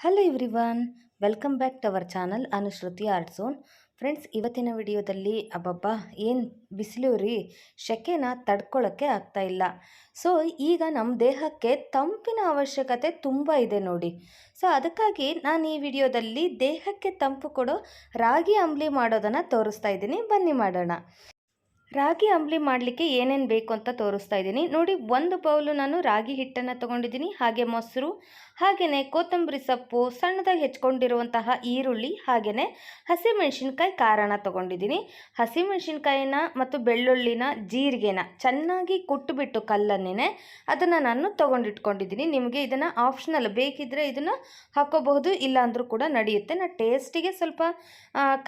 Hello everyone welcome back to our channel Anushruti art zone friends ಇವತ್ತಿನ ವಿಡಿಯೋದಲ್ಲಿ ಅಬ್ಬಬ್ಬ, ಏನು ಬಿಸಿಲು ರೀ? ಸೆಕೆನ ತಡ್ಕೊಳ್ಳೋಕ್ಕೆ ಇಲ್ಲ. ಸೊ ಈಗ ನಮ್ಮ ದೇಹಕ್ಕೆ ತಂಪಿನ ಅವಶ್ಯಕತೆ ತುಂಬ ಇದೆ ನೋಡಿ. ಸೊ ಅದಕ್ಕಾಗಿ ನಾನು ಈ ವಿಡಿಯೋದಲ್ಲಿ ದೇಹಕ್ಕೆ ತಂಪು ಕೊಡೋ ರಾಗಿ ಅಂಬ್ಲಿ ಮಾಡೋದನ್ನು ತೋರಿಸ್ತಾ ಇದ್ದೀನಿ. ಬನ್ನಿ ಮಾಡೋಣ. ರಾಗಿ ಅಂಬ್ಲಿ ಮಾಡಲಿಕ್ಕೆ ಏನೇನು ಬೇಕು ಅಂತ ತೋರಿಸ್ತಾ ಇದ್ದೀನಿ. ನೋಡಿ, ಒಂದು ಬೌಲು ನಾನು ರಾಗಿ ಹಿಟ್ಟನ್ನು ತೊಗೊಂಡಿದ್ದೀನಿ. ಹಾಗೆ ಮೊಸರು ಹಾಗೆಯೇ ಕೊತ್ತಂಬರಿ ಸೊಪ್ಪು, ಸಣ್ಣದಾಗಿ ಹೆಚ್ಕೊಂಡಿರುವಂತಹ ಈರುಳ್ಳಿ ಹಾಗೆಯೇ ಹಸಿಮೆಣಸಿನ್ಕಾಯಿ ಖಾರನ ತೊಗೊಂಡಿದ್ದೀನಿ. ಹಸಿಮೆಣಸಿನ್ಕಾಯಿನ ಮತ್ತು ಬೆಳ್ಳುಳ್ಳಿನ ಜೀರಿಗೆನ ಚೆನ್ನಾಗಿ ಕುಟ್ಟುಬಿಟ್ಟು ಕಲ್ಲನ್ನೇ ಅದನ್ನು ನಾನು ತೊಗೊಂಡಿಟ್ಕೊಂಡಿದ್ದೀನಿ. ನಿಮಗೆ ಇದನ್ನು ಆಪ್ಷನಲ್ ಬೇಕಿದ್ದರೆ ಇದನ್ನು ಹಾಕೋಬಹುದು, ಇಲ್ಲಾಂದರೂ ಕೂಡ ನಡೆಯುತ್ತೆ. ನಾನು ಟೇಸ್ಟಿಗೆ ಸ್ವಲ್ಪ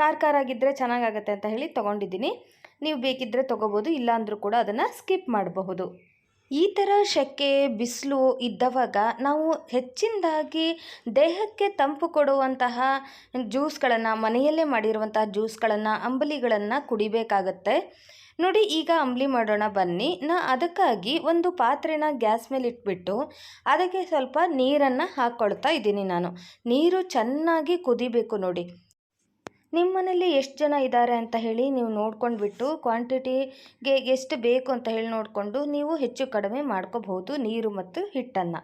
ಖಾರ ಖಾರ ಆಗಿದ್ದರೆ ಚೆನ್ನಾಗಾಗತ್ತೆ ಅಂತ ಹೇಳಿ ತೊಗೊಂಡಿದ್ದೀನಿ. ನೀವು ಬೇಕಿದ್ದರೆ ತೊಗೋಬೋದು, ಇಲ್ಲಾಂದರೂ ಕೂಡ ಅದನ್ನು ಸ್ಕಿಪ್ ಮಾಡಬಹುದು. ಈ ಥರ ಸೆಕೆ ಬಿಸಿಲು ಇದ್ದವಾಗ ನಾವು ಹೆಚ್ಚಿನದಾಗಿ ದೇಹಕ್ಕೆ ತಂಪು ಕೊಡುವಂತಹ ಜ್ಯೂಸ್ಗಳನ್ನು, ಮನೆಯಲ್ಲೇ ಮಾಡಿರುವಂತಹ ಜ್ಯೂಸ್ಗಳನ್ನು, ಅಂಬಲಿಗಳನ್ನು ಕುಡಿಬೇಕಾಗತ್ತೆ. ನೋಡಿ, ಈಗ ಅಂಬಲಿ ಮಾಡೋಣ ಬನ್ನಿ. ನಾ ಅದಕ್ಕಾಗಿ ಒಂದು ಪಾತ್ರೆನ ಗ್ಯಾಸ್ ಮೇಲೆ ಇಟ್ಬಿಟ್ಟು ಅದಕ್ಕೆ ಸ್ವಲ್ಪ ನೀರನ್ನು ಹಾಕ್ಕೊಳ್ತಾ ಇದ್ದೀನಿ ನಾನು. ನೀರು ಚೆನ್ನಾಗಿ ಕುದಿಬೇಕು ನೋಡಿ. ನಿಮ್ಮ ಎಷ್ಟು ಜನ ಇದ್ದಾರೆ ಅಂತ ಹೇಳಿ ನೀವು ನೋಡ್ಕೊಂಡ್ಬಿಟ್ಟು ಕ್ವಾಂಟಿಟಿಗೆ ಎಷ್ಟು ಬೇಕು ಅಂತ ಹೇಳಿ ನೋಡಿಕೊಂಡು ನೀವು ಹೆಚ್ಚು ಕಡಿಮೆ ಮಾಡ್ಕೋಬಹುದು ನೀರು ಮತ್ತು ಹಿಟ್ಟನ್ನು.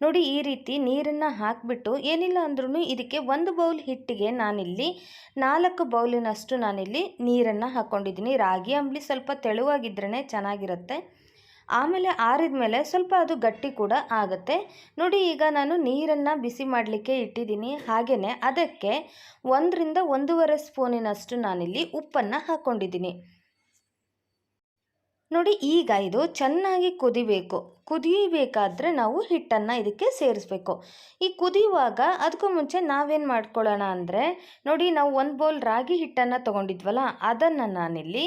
ನೋಡಿ, ಈ ರೀತಿ ನೀರನ್ನು ಹಾಕಿಬಿಟ್ಟು ಏನಿಲ್ಲ ಅಂದ್ರೂ ಇದಕ್ಕೆ ಒಂದು ಬೌಲ್ ಹಿಟ್ಟಿಗೆ ನಾನಿಲ್ಲಿ ನಾಲ್ಕು ಬೌಲಿನಷ್ಟು ನಾನಿಲ್ಲಿ ನೀರನ್ನು ಹಾಕ್ಕೊಂಡಿದ್ದೀನಿ ರಾಗಿ, ಅಂಬಲಿ ಸ್ವಲ್ಪ ತೆಳುವಾಗಿದ್ರೇ ಚೆನ್ನಾಗಿರುತ್ತೆ. ಆಮೇಲೆ ಆರಿದ ಮೇಲೆ ಸ್ವಲ್ಪ ಅದು ಗಟ್ಟಿ ಕೂಡ ಆಗುತ್ತೆ. ನೋಡಿ, ಈಗ ನಾನು ನೀರನ್ನು ಬಿಸಿ ಮಾಡಲಿಕ್ಕೆ ಇಟ್ಟಿದ್ದೀನಿ. ಹಾಗೆಯೇ ಅದಕ್ಕೆ ಒಂದರಿಂದ ಒಂದೂವರೆ ಸ್ಪೂನಿನಷ್ಟು ನಾನಿಲ್ಲಿ ಉಪ್ಪನ್ನು ಹಾಕ್ಕೊಂಡಿದ್ದೀನಿ ನೋಡಿ, ಈಗ ಇದು ಚೆನ್ನಾಗಿ ಕುದಿಬೇಕು. ಕುದಿಬೇಕಾದ್ರೆ ನಾವು ಹಿಟ್ಟನ್ನು ಇದಕ್ಕೆ ಸೇರಿಸ್ಬೇಕು. ಈ ಕುದಿಯುವಾಗ ಅದಕ್ಕೂ ಮುಂಚೆ ನಾವೇನು ಮಾಡ್ಕೊಳ್ಳೋಣ ಅಂದರೆ, ನೋಡಿ, ನಾವು ಒಂದು ಬೌಲ್ ರಾಗಿ ಹಿಟ್ಟನ್ನು ತೊಗೊಂಡಿದ್ವಲ್ಲ, ಅದನ್ನು ನಾನಿಲ್ಲಿ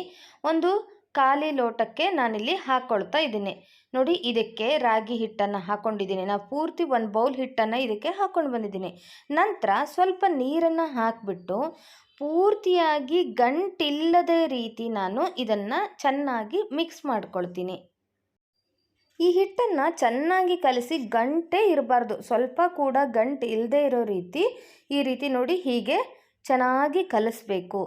ಒಂದು ಖಾಲಿ ಲೋಟಕ್ಕೆ ನಾನಿಲ್ಲಿ ಹಾಕ್ಕೊಳ್ತಾ ಇದ್ದೀನಿ. ನೋಡಿ, ಇದಕ್ಕೆ ರಾಗಿ ಹಿಟ್ಟನ್ನು ಹಾಕ್ಕೊಂಡಿದ್ದೀನಿ ನಾನು ಪೂರ್ತಿ ಒಂದು ಬೌಲ್ ಹಿಟ್ಟನ್ನು ಇದಕ್ಕೆ ಹಾಕ್ಕೊಂಡು ಬಂದಿದ್ದೀನಿ. ನಂತರ ಸ್ವಲ್ಪ ನೀರನ್ನು ಹಾಕಿಬಿಟ್ಟು ಪೂರ್ತಿಯಾಗಿ ಗಂಟಿಲ್ಲದೆ ರೀತಿ ನಾನು ಇದನ್ನು ಚೆನ್ನಾಗಿ ಮಿಕ್ಸ್ ಮಾಡ್ಕೊಳ್ತೀನಿ. ಈ ಹಿಟ್ಟನ್ನು ಚೆನ್ನಾಗಿ ಕಲಸಿ ಗಂಟೆ ಇರಬಾರ್ದು. ಸ್ವಲ್ಪ ಕೂಡ ಗಂಟು ಇಲ್ಲದೆ ಇರೋ ರೀತಿ ಈ ರೀತಿ ನೋಡಿ ಹೀಗೆ ಚೆನ್ನಾಗಿ ಕಲಿಸ್ಬೇಕು.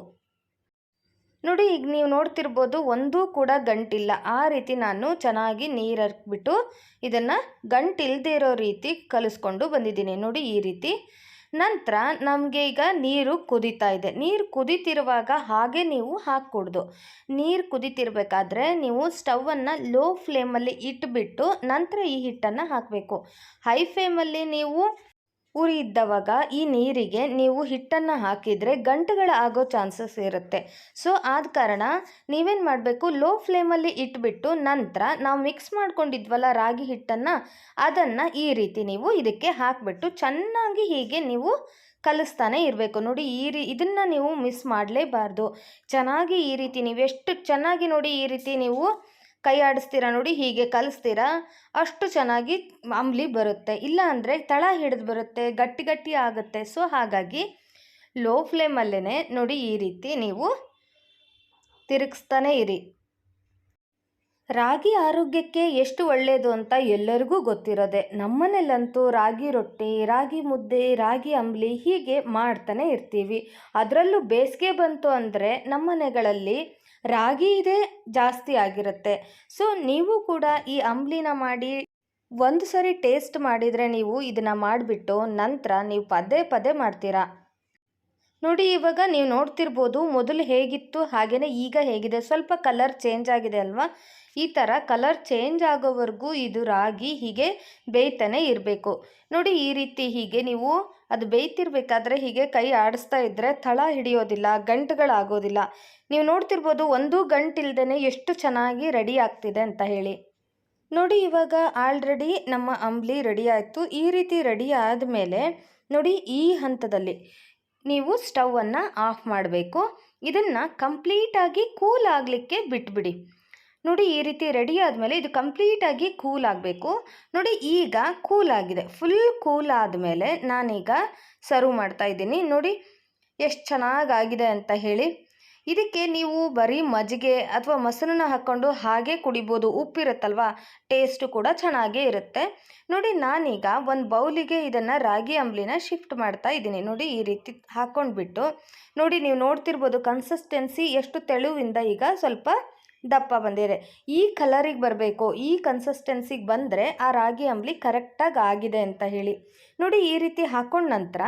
ನೋಡಿ, ಈಗ ನೀವು ನೋಡ್ತಿರ್ಬೋದು ಒಂದೂ ಕೂಡ ಗಂಟಿಲ್ಲ. ಆ ರೀತಿ ನಾನು ಚೆನ್ನಾಗಿ ನೀರು ಹಾಕ್ಬಿಟ್ಟು ಇದನ್ನು ಗಂಟಿಲ್ಲದೆ ಇರೋ ರೀತಿ ಕಲಿಸ್ಕೊಂಡು ಬಂದಿದ್ದೀನಿ. ನೋಡಿ, ಈ ರೀತಿ. ನಂತರ ನಮಗೆ ಈಗ ನೀರು ಕುದೀತಾ ಇದೆ. ನೀರು ಕುದೀತಿರುವಾಗ ಹಾಗೆ ನೀವು ಹಾಕ್ಕೊಡ್ದು. ನೀರು ಕುದೀತಿರ್ಬೇಕಾದ್ರೆ ನೀವು ಸ್ಟವನ್ನು ಲೋ ಫ್ಲೇಮಲ್ಲಿ ಇಟ್ಬಿಟ್ಟು ನಂತರ ಈ ಹಿಟ್ಟನ್ನು ಹಾಕಬೇಕು. ಹೈ ಫ್ಲೇಮಲ್ಲಿ ನೀವು ಉರಿ ಇದ್ದವಾಗ ಈ ನೀರಿಗೆ ನೀವು ಹಿಟ್ಟನ್ನು ಹಾಕಿದರೆ ಗಂಟುಗಳು ಆಗೋ ಚಾನ್ಸಸ್ ಇರುತ್ತೆ. ಸೊ, ಆದ ಕಾರಣ ನೀವೇನು ಮಾಡಬೇಕು? ಲೋ ಫ್ಲೇಮಲ್ಲಿ ಇಟ್ಬಿಟ್ಟು ನಂತರ ನಾವು ಮಿಕ್ಸ್ ಮಾಡ್ಕೊಂಡಿದ್ವಲ್ಲ ರಾಗಿ ಹಿಟ್ಟನ್ನು, ಅದನ್ನು ಈ ರೀತಿ ನೀವು ಇದಕ್ಕೆ ಹಾಕಿಬಿಟ್ಟು ಚೆನ್ನಾಗಿ ಹೀಗೆ ನೀವು ಕಲಿಸ್ತಾನೆ ಇರಬೇಕು. ನೋಡಿ, ಈ ರೀ, ಇದನ್ನು ನೀವು ಮಿಸ್ ಮಾಡಲೇಬಾರ್ದು. ಚೆನ್ನಾಗಿ ಈ ರೀತಿ ನೀವು ಎಷ್ಟು ಚೆನ್ನಾಗಿ ನೋಡಿ ಈ ರೀತಿ ನೀವು ಕೈ ಆಡಿಸ್ತೀರಾ ನೋಡಿ, ಹೀಗೆ ಕಲಿಸ್ತೀರಾ, ಅಷ್ಟು ಚೆನ್ನಾಗಿ ಅಂಬ್ಲಿ ಬರುತ್ತೆ. ಇಲ್ಲ ಅಂದರೆ ತಳ ಹಿಡಿದು ಬರುತ್ತೆ, ಗಟ್ಟಿ ಗಟ್ಟಿ ಆಗುತ್ತೆ. ಸೊ, ಹಾಗಾಗಿ ಲೋ ಫ್ಲೇಮಲ್ಲೇ ನೋಡಿ ಈ ರೀತಿ ನೀವು ತಿರುಗಿಸ್ತಾನೆ ಇರಿ. ರಾಗಿ ಆರೋಗ್ಯಕ್ಕೆ ಎಷ್ಟು ಒಳ್ಳೆಯದು ಅಂತ ಎಲ್ಲರಿಗೂ ಗೊತ್ತಿರೋದೆ. ನಮ್ಮನೇಲಂತೂ ರಾಗಿ ರೊಟ್ಟಿ, ರಾಗಿ ಮುದ್ದೆ, ರಾಗಿ ಅಂಬ್ಲಿ ಹೀಗೆ ಮಾಡ್ತಾನೆ ಇರ್ತೀವಿ. ಅದರಲ್ಲೂ ಬೇಸಿಗೆ ಬಂತು ಅಂದರೆ ನಮ್ಮನೆಗಳಲ್ಲಿ ರಾಗಿ ಇದೆ, ಜಾಸ್ತಿ ಆಗಿರುತ್ತೆ. ಸೊ ನೀವು ಕೂಡ ಈ ಅಂಬ್ಲಿನ ಮಾಡಿ ಒಂದು ಸರಿ ಟೇಸ್ಟ್ ಮಾಡಿದರೆ ನೀವು ಇದನ್ನು ಮಾಡಿಬಿಟ್ಟು ನಂತರ ನೀವು ಪದೇ ಪದೇ ಮಾಡ್ತೀರಾ? ನೋಡಿ, ಇವಾಗ ನೀವು ನೋಡ್ತಿರ್ಬೋದು ಮೊದಲು ಹೇಗಿತ್ತು ಹಾಗೆಯೇ ಈಗ ಹೇಗಿದೆ. ಸ್ವಲ್ಪ ಕಲರ್ ಚೇಂಜ್ ಆಗಿದೆ ಅಲ್ವಾ? ಈ ಥರ ಕಲರ್ ಚೇಂಜ್ ಆಗೋವರೆಗೂ ಇದು ರಾಗಿ ಹೀಗೆ ಬೇಯ್ತಾನೆ ಇರಬೇಕು. ನೋಡಿ, ಈ ರೀತಿ ಹೀಗೆ ನೀವು ಅದು ಬೇಯ್ತಿರ್ಬೇಕಾದ್ರೆ ಹೀಗೆ ಕೈ ಆಡಿಸ್ತಾ ಇದ್ದರೆ ತಳ ಹಿಡಿಯೋದಿಲ್ಲ, ಗಂಟುಗಳಾಗೋದಿಲ್ಲ. ನೀವು ನೋಡ್ತಿರ್ಬೋದು ಒಂದು ಗಂಟಿಲ್ದೇ ಎಷ್ಟು ಚೆನ್ನಾಗಿ ರೆಡಿ ಆಗ್ತಿದೆ ಅಂತ ಹೇಳಿ. ನೋಡಿ ಇವಾಗ ಆಲ್ರೆಡಿ ನಮ್ಮ ಅಂಬ್ಲಿ ರೆಡಿ ಆಯಿತು. ಈ ರೀತಿ ರೆಡಿ ಆದಮೇಲೆ ನೋಡಿ ಈ ಹಂತದಲ್ಲಿ ನೀವು ಸ್ಟವನ್ನು ಆಫ್ ಮಾಡಬೇಕು. ಇದನ್ನು ಕಂಪ್ಲೀಟಾಗಿ ಕೂಲ್ ಆಗಲಿಕ್ಕೆ ಬಿಟ್ಬಿಡಿ. ನೋಡಿ ಈ ರೀತಿ ರೆಡಿ ಆದಮೇಲೆ ಇದು ಕಂಪ್ಲೀಟಾಗಿ ಕೂಲ್ ಆಗಬೇಕು. ನೋಡಿ ಈಗ ಕೂಲ್ ಆಗಿದೆ. ಫುಲ್ ಕೂಲ್ ಆದಮೇಲೆ ನಾನೀಗ ಸರ್ವ್ ಮಾಡ್ತಾ ಇದ್ದೀನಿ. ನೋಡಿ ಎಷ್ಟು ಚೆನ್ನಾಗಾಗಿದೆ ಅಂತ ಹೇಳಿ. ಇದಕ್ಕೆ ನೀವು ಬರೀ ಮಜ್ಜಿಗೆ ಅಥವಾ ಮೊಸರನ್ನ ಹಾಕ್ಕೊಂಡು ಹಾಗೆ ಕುಡಿಬೋದು. ಉಪ್ಪಿರುತ್ತಲ್ವಾ ಟೇಸ್ಟು ಕೂಡ ಚೆನ್ನಾಗೇ ಇರುತ್ತೆ. ನೋಡಿ ನಾನೀಗ ಒಂದು ಬೌಲಿಗೆ ಇದನ್ನು ರಾಗಿ ಅಂಬ್ಲಿನ ಶಿಫ್ಟ್ ಮಾಡ್ತಾ ಇದ್ದೀನಿ. ನೋಡಿ ಈ ರೀತಿ ಹಾಕ್ಕೊಂಡ್ಬಿಟ್ಟು. ನೋಡಿ ನೀವು ನೋಡ್ತಿರ್ಬೋದು ಕನ್ಸಿಸ್ಟೆನ್ಸಿ ಎಷ್ಟು ತೆಳುವಿಂದ ಈಗ ಸ್ವಲ್ಪ ದಪ್ಪ ಬಂದಿದೆ. ಈ ಕಲರಿಗೆ ಬರಬೇಕು, ಈ ಕನ್ಸಿಸ್ಟೆನ್ಸಿಗೆ ಬಂದರೆ ಆ ರಾಗಿ ಅಂಬ್ಲಿ ಕರೆಕ್ಟಾಗಿ ಆಗಿದೆ ಅಂತ ಹೇಳಿ. ನೋಡಿ, ಈ ರೀತಿ ಹಾಕೊಂಡ ನಂತರ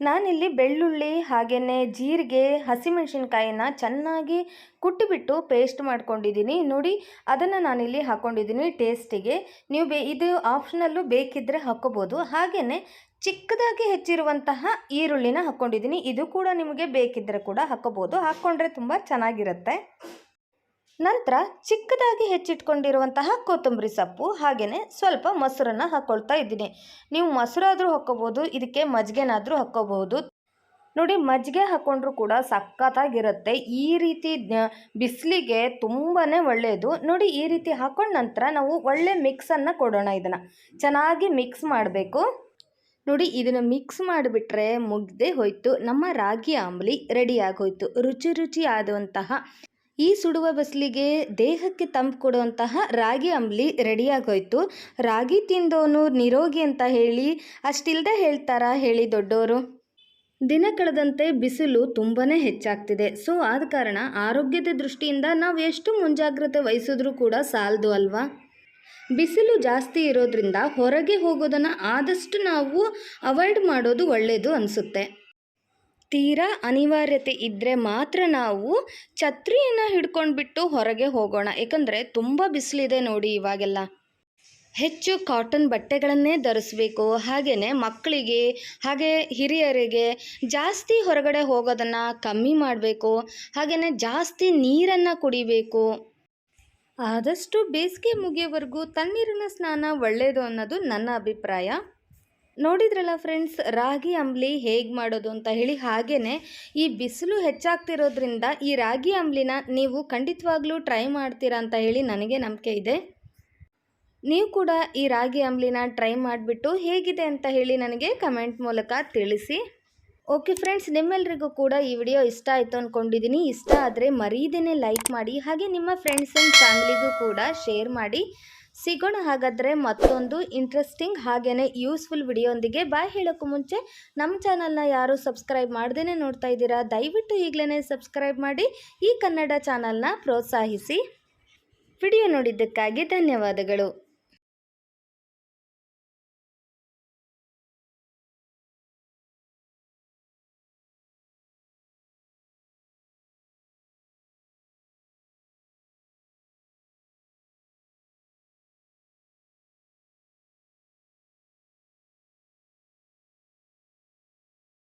ನಾನಿಲ್ಲಿ ಬೆಳ್ಳುಳ್ಳಿ ಹಾಗೆಯೇ ಜೀರಿಗೆ ಹಸಿಮೆಣಸಿನ್ಕಾಯಿನ ಚೆನ್ನಾಗಿ ಕುಟ್ಟಿಬಿಟ್ಟು ಪೇಸ್ಟ್ ಮಾಡ್ಕೊಂಡಿದ್ದೀನಿ. ನೋಡಿ, ಅದನ್ನು ನಾನಿಲ್ಲಿ ಹಾಕ್ಕೊಂಡಿದ್ದೀನಿ ಟೇಸ್ಟಿಗೆ ನೀವು ಬೇ, ಇದು ಆಪ್ಷನಲ್ಲೂ ಬೇಕಿದ್ದರೆ ಹಾಕ್ಕೋಬೋದು ಹಾಗೆಯೇ ಚಿಕ್ಕದಾಗಿ ಹೆಚ್ಚಿರುವಂತಹ ಈರುಳ್ಳಿನ ಹಾಕ್ಕೊಂಡಿದ್ದೀನಿ ಇದು ಕೂಡ ನಿಮಗೆ ಬೇಕಿದ್ದರೆ ಕೂಡ ಹಾಕ್ಕೋಬೋದು ಹಾಕ್ಕೊಂಡ್ರೆ ತುಂಬ ಚೆನ್ನಾಗಿರುತ್ತೆ. ನಂತರ ಚಿಕ್ಕದಾಗಿ ಹೆಚ್ಚಿಟ್ಕೊಂಡಿರುವಂತಹ ಕೊತ್ತಂಬರಿ ಸೊಪ್ಪು ಹಾಗೆಯೇ ಸ್ವಲ್ಪ ಮೊಸರನ್ನು ಹಾಕ್ಕೊಳ್ತಾ ಇದ್ದೀನಿ. ನೀವು ಮೊಸರಾದರೂ ಹಾಕ್ಕೋಬೋದು, ಇದಕ್ಕೆ ಮಜ್ಜಿಗೆನಾದರೂ ಹಾಕ್ಕೋಬಹುದು ನೋಡಿ ಮಜ್ಜಿಗೆ ಹಾಕ್ಕೊಂಡ್ರೂ ಕೂಡ ಸಖತ್ತಾಗಿರುತ್ತೆ. ಈ ರೀತಿ ಬಿಸಿಲಿಗೆ ತುಂಬಾ ಒಳ್ಳೆಯದು ನೋಡಿ, ಈ ರೀತಿ ಹಾಕೊಂಡ ನಂತರ ನಾವು ಒಳ್ಳೆ ಮಿಕ್ಸನ್ನು ಕೊಡೋಣ ಇದನ್ನು. ಚೆನ್ನಾಗಿ ಮಿಕ್ಸ್ ಮಾಡಬೇಕು. ನೋಡಿ, ಇದನ್ನು ಮಿಕ್ಸ್ ಮಾಡಿಬಿಟ್ರೆ ಮುಗ್ದೇ ಹೋಯಿತು. ನಮ್ಮ ರಾಗಿ ಆಂಬ್ಲಿ ರೆಡಿಯಾಗಿ ಹೋಯ್ತು ರುಚಿ ರುಚಿ ಆದಂತಹ ಈ ಸುಡುವ ಬಿಸಿಲಿಗೆ ದೇಹಕ್ಕೆ ತಂಪು ಕೊಡುವಂತಹ ರಾಗಿ ಅಂಬ್ಲಿ ರೆಡಿಯಾಗೋಯ್ತು. ರಾಗಿ ತಿಂದೋನು ನಿರೋಗಿ ಅಂತ ಹೇಳಿ ಅಷ್ಟಿಲ್ಲದೆ ಹೇಳ್ತಾರಾ ಹೇಳಿ ದೊಡ್ಡವರು ದಿನ ಕಳೆದಂತೆ ಬಿಸಿಲು ತುಂಬಾ ಹೆಚ್ಚಾಗ್ತಿದೆ. ಸೊ, ಆದ ಕಾರಣ ಆರೋಗ್ಯದ ದೃಷ್ಟಿಯಿಂದ ನಾವು ಎಷ್ಟು ಮುಂಜಾಗ್ರತೆ ವಹಿಸಿದ್ರೂ ಕೂಡ ಸಾಲದು ಅಲ್ವಾ? ಬಿಸಿಲು ಜಾಸ್ತಿ ಇರೋದ್ರಿಂದ ಹೊರಗೆ ಹೋಗೋದನ್ನು ಆದಷ್ಟು ನಾವು ಅವಾಯ್ಡ್ ಮಾಡೋದು ಒಳ್ಳೆಯದು ಅನಿಸುತ್ತೆ. ತೀರಾ ಅನಿವಾರ್ಯತೆ ಇದ್ದರೆ ಮಾತ್ರ ನಾವು ಛತ್ರಿಯನ್ನು ಹಿಡ್ಕೊಂಡ್ಬಿಟ್ಟು ಹೊರಗೆ ಹೋಗೋಣ. ಏಕೆಂದರೆ ತುಂಬ ಬಿಸಿಲಿದೆ ನೋಡಿ ಇವಾಗೆಲ್ಲ. ಹೆಚ್ಚು ಕಾಟನ್ ಬಟ್ಟೆಗಳನ್ನೇ ಧರಿಸ್ಬೇಕು. ಹಾಗೆಯೇ ಮಕ್ಕಳಿಗೆ, ಹಾಗೆ ಹಿರಿಯರಿಗೆ ಜಾಸ್ತಿ ಹೊರಗಡೆ ಹೋಗೋದನ್ನು ಕಮ್ಮಿ ಮಾಡಬೇಕು. ಹಾಗೆಯೇ ಜಾಸ್ತಿ ನೀರನ್ನು ಕುಡಿಬೇಕು. ಆದಷ್ಟು ಬೇಸಿಗೆ ಮುಗಿಯೋವರೆಗೂ ತಣ್ಣೀರಿನ ಸ್ನಾನ ಒಳ್ಳೆಯದು ಅನ್ನೋದು ನನ್ನ ಅಭಿಪ್ರಾಯ. ನೋಡಿದ್ರಲ್ಲ ಫ್ರೆಂಡ್ಸ್ ರಾಗಿ ಅಂಬ್ಲಿ ಹೇಗೆ ಮಾಡೋದು ಅಂತ ಹೇಳಿ ಹಾಗೇ ಈ ಬಿಸಿಲು ಹೆಚ್ಚಾಗ್ತಿರೋದ್ರಿಂದ ಈ ರಾಗಿ ಅಂಬ್ಲಿನ ನೀವು ಖಂಡಿತವಾಗ್ಲೂ ಟ್ರೈ ಮಾಡ್ತೀರಾ ಅಂತ ಹೇಳಿ ನನಗೆ ನಂಬಿಕೆ ಇದೆ. ನೀವು ಕೂಡ ಈ ರಾಗಿ ಅಂಬ್ಲಿನ ಟ್ರೈ ಮಾಡಿಬಿಟ್ಟು ಹೇಗಿದೆ ಅಂತ ಹೇಳಿ ನನಗೆ ಕಮೆಂಟ್ ಮೂಲಕ ತಿಳಿಸಿ. ಓಕೆ ಫ್ರೆಂಡ್ಸ್ ನಿಮ್ಮೆಲ್ರಿಗೂ ಕೂಡ ಈ ವಿಡಿಯೋ ಇಷ್ಟ ಆಯಿತು ಅಂದ್ಕೊಂಡಿದ್ದೀನಿ ಇಷ್ಟ ಆದರೆ ಮರೀದೇನೆ ಲೈಕ್ ಮಾಡಿ, ಹಾಗೆ ನಿಮ್ಮ ಫ್ರೆಂಡ್ಸ್ ಆ್ಯಂಡ್ ಫ್ಯಾಮಿಲಿಗೂ ಕೂಡ ಶೇರ್ ಮಾಡಿ. ಸಿಗೋಣ ಹಾಗಾದರೆ ಮತ್ತೊಂದು ಇಂಟ್ರೆಸ್ಟಿಂಗ್ ಹಾಗೇ ಯೂಸ್ಫುಲ್ ವಿಡಿಯೋಂದಿಗೆ ಬಾಯ್ ಹೇಳೋಕ್ಕೂ ಮುಂಚೆ ನಮ್ಮ ಚಾನಲ್ನ ಯಾರು ಸಬ್ಸ್ಕ್ರೈಬ್ ಮಾಡ್ದೇ ನೋಡ್ತಾ ಇದ್ದೀರಾ, ದಯವಿಟ್ಟು ಈಗಲೇ ಸಬ್ಸ್ಕ್ರೈಬ್ ಮಾಡಿ ಈ ಕನ್ನಡ ಚಾನಲ್ನ ಪ್ರೋತ್ಸಾಹಿಸಿ. ವಿಡಿಯೋ ನೋಡಿದ್ದಕ್ಕಾಗಿ ಧನ್ಯವಾದಗಳು.